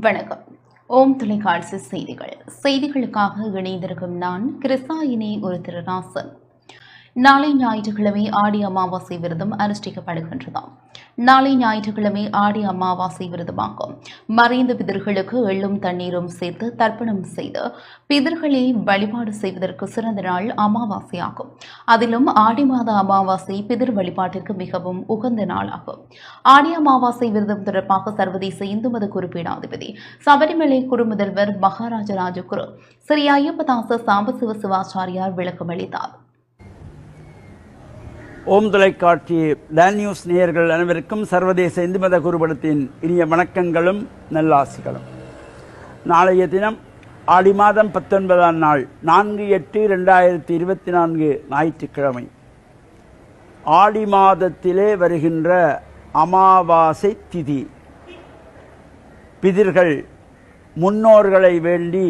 வணக்கம். ஓம் தொலைக்காட்சி செய்திகள். செய்திகளுக்காக இணைந்திருக்கும் நான் கிருசாயினி ஒரு திருநாசன் நாளை ஞாயிற்றுக்கிழமை ஆடி அமாவாசை விரதம் அனுஷ்டிக்கப்படுகின்றதாம். நாளை ஞாயிற்றுக்கிழமை ஆடி அமாவாசை விரதமாகும். மறைந்த பிதர்களுக்கு எள்ளும் தண்ணீரும் சேர்த்து தர்ப்பணம் செய்து பிதர்களை வழிபாடு செய்வதற்கு சிறந்த நாள் அமாவாசையாகும் அதிலும் ஆடி மாத அமாவாசை பிதர் வழிபாட்டிற்கு மிகவும் உகந்த நாளாகும் ஆடி அமாவாசை விரதம் தொடர்பாக சர்வதேச இந்து மத குறிப்பீடாதிபதி சபரிமலை குருமுதல்வர் மகாராஜ ராஜகுரு ஸ்ரீ ஐயப்பதாச சாம்பசிவ சிவாச்சாரியார் விளக்கம் அளித்தார் ஓம் தொலைக்காட்சி லேன் நியூஸ் நேயர்கள் அனைவருக்கும் சர்வதேச இந்து மத குருபடத்தின் இனிய வணக்கங்களும் நல்லாசிகளும். நாளைய தினம் ஆடி மாதம் பத்தொன்பதாம் நாள் நான்கு எட்டு ரெண்டாயிரத்தி இருபத்தி நான்கு ஞாயிற்றுக்கிழமை. ஆடி மாதத்திலே வருகின்ற அமாவாசை திதி. பிதிர்கள் முன்னோர்களை வேண்டி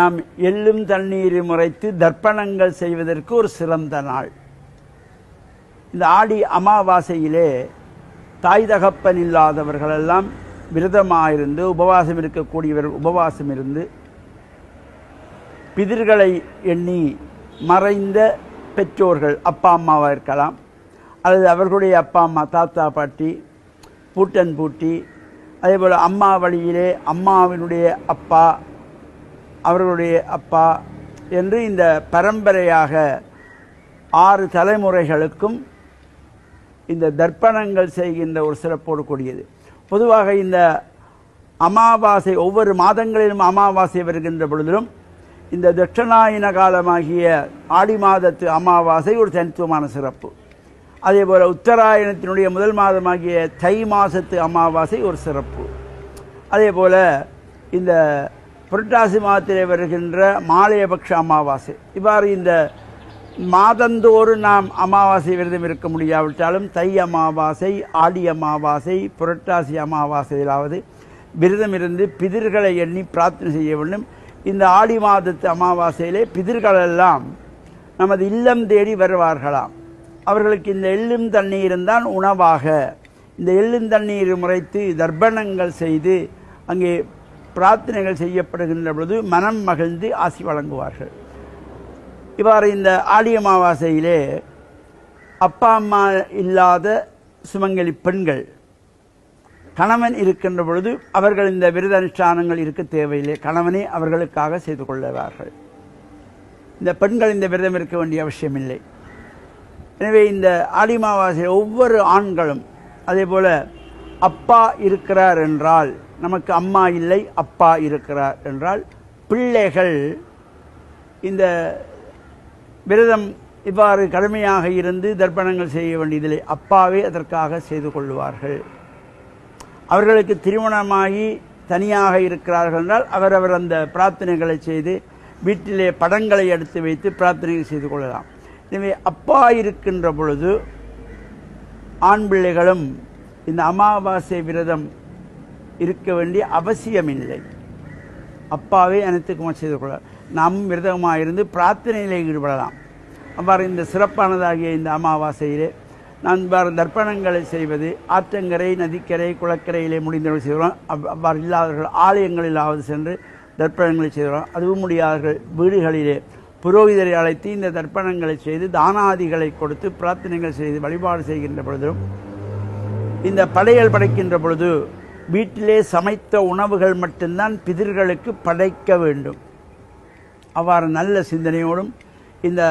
நாம் எள்ளும் தண்ணீரும் முறைத்து தர்ப்பணங்கள் செய்வதற்கு ஒரு சிறந்த நாள். இந்த ஆடி அமாவாசையிலே தாய் தகப்பன் இல்லாதவர்களெல்லாம் விரதமாயிருந்து உபவாசம் இருக்கக்கூடியவர் உபவாசம் இருந்து பிதிர்களை எண்ணி மறைந்த பெற்றோர்கள் அப்பா அம்மாவாக இருக்கலாம் அல்லது அவர்களுடைய அப்பா அம்மா தாத்தா பாட்டி பூட்டன் பூட்டி அதேபோல் அம்மா வழியிலே அம்மாவினுடைய அப்பா அவர்களுடைய அப்பா என்று இந்த பரம்பரையாக ஆறு தலைமுறைகளுக்கும் இந்த தர்ப்பணங்கள் செய்கின்ற ஒரு சிறப்போடு கூடியது. பொதுவாக இந்த அமாவாசை ஒவ்வொரு மாதங்களிலும் அமாவாசை வருகின்ற பொழுதிலும் இந்த தட்சணாயன காலமாகிய ஆடி மாதத்து அமாவாசை ஒரு தனித்துவமான சிறப்பு. அதே போல் உத்தராயணத்தினுடைய முதல் மாதமாகிய தை மாதத்து அமாவாசை ஒரு சிறப்பு. அதே போல் இந்த புரட்டாசி மாதத்திலே வருகின்ற மாலையபக்ஷ அமாவாசை. இவ்வாறு இந்த மாதந்தோறும் நாம் அமாவாசை விரதம் இருக்க முடியாவிட்டாலும் தை அமாவாசை ஆடி அமாவாசை புரட்டாசி அமாவாசையிலாவது விரதம் இருந்து பிதிர்களை எண்ணி பிரார்த்தனை செய்ய வேண்டும். இந்த ஆடி மாதத்து அமாவாசையிலே பிதிர்களெல்லாம் நமது இல்லம் தேடி வருவார்களாம். அவர்களுக்கு இந்த எள்ளும் தண்ணீரும் தான் உணவாக. இந்த எள்ளும் தண்ணீர் முறைத்து தர்ப்பணங்கள் செய்து அங்கே பிரார்த்தனைகள் செய்யப்படுகின்ற பொழுது மனம் மகிழ்ந்து ஆசி வழங்குவார்கள். இவ்வாறு இந்த ஆடி அமாவாசையிலே அப்பா அம்மா இல்லாத சுமங்கலி பெண்கள் கணவன் இருக்கின்ற பொழுது அவர்கள் இந்த விரத அனுஷ்டானங்கள் இருக்க தேவையில்லை. கணவனே அவர்களுக்காக செய்து கொள்ளுவார்கள் இந்த பெண்கள் இந்த விரதம் இருக்க வேண்டிய அவசியமில்லை எனவே இந்த ஆடி அமாவாசை ஒவ்வொரு ஆண்களும் அதே போல் அப்பா இருக்கிறார் என்றால் நமக்கு அம்மா இல்லை அப்பா இருக்கிறார் என்றால் பிள்ளைகள் இந்த விரதம் இவ்வாறு கடுமையாக இருந்து தர்ப்பணங்கள் செய்ய வேண்டியதில்லை. அப்பாவே அதற்காக செய்து கொள்வார்கள். அவர்களுக்கு திருமணமாகி தனியாக இருக்கிறார்கள் என்றால் அவரவர் அந்த பிரார்த்தனைகளை செய்து வீட்டிலே படங்களை எடுத்து வைத்து பிரார்த்தனைகள் செய்து கொள்ளலாம். எனவே அப்பா இருக்கின்ற பொழுது ஆண் பிள்ளைகளும் இந்த அமாவாசை விரதம் இருக்க வேண்டிய அவசியமில்லை. அப்பாவே அனைத்துக்கும் செய்து கொள்ள நாம் விரதமாக இருந்து பிரார்த்தனையிலே ஈடுபடலாம். அவ்வாறு இந்த சிறப்பானதாகிய இந்த அமாவாசையிலே நான் இவ்வாறு தர்ப்பணங்களை செய்வது ஆற்றங்கரை நதிக்கரை குளக்கரையிலே முடிந்தவர்கள் செய்கிறோம் அவ் அவ்வாறு இல்லாதவர்கள் ஆலயங்களிலாவது சென்று தர்ப்பணங்களை செய்கிறோம் அதுவும் முடியாதவர்கள் வீடுகளிலே புரோகிதரை அழைத்து இந்த தர்ப்பணங்களை செய்து தானாதிகளை கொடுத்து பிரார்த்தனைகள் செய்து வழிபாடு செய்கின்ற பொழுதும் இந்த படையல் படைக்கின்ற பொழுது வீட்டிலே சமைத்த உணவுகள் மட்டும்தான் பிதிர்களுக்கு படைக்க வேண்டும். அவ்வாறு நல்ல சிந்தனையோடும் இந்த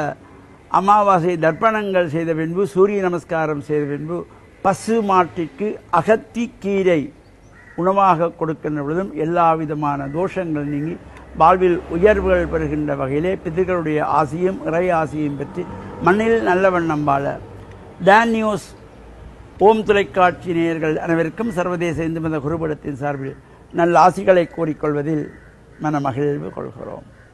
அமாவாசை தர்ப்பணங்கள் செய்த பின்பு சூரிய நமஸ்காரம் செய்த பின்பு பசு மாட்டிற்கு அகத்தி கீரை உணவாக கொடுக்கின்ற பொழுதும் எல்லா விதமான தோஷங்கள் நீங்கி வாழ்வில் உயர்வுகள் பெறுகின்ற வகையிலே பிதர்களுடைய ஆசையும் இறை ஆசையும் பெற்று மண்ணில் நல்ல வண்ணம் வாழ டேன் நியூஸ் ஓம் தொலைக்காட்சி நேயர்கள் அனைவருக்கும் சர்வதேச இந்து மத குருபடத்தின் சார்பில் நல்ல ஆசிகளை கூறிக்கொள்வதில் மன மகிழ்வு கொள்கிறோம்.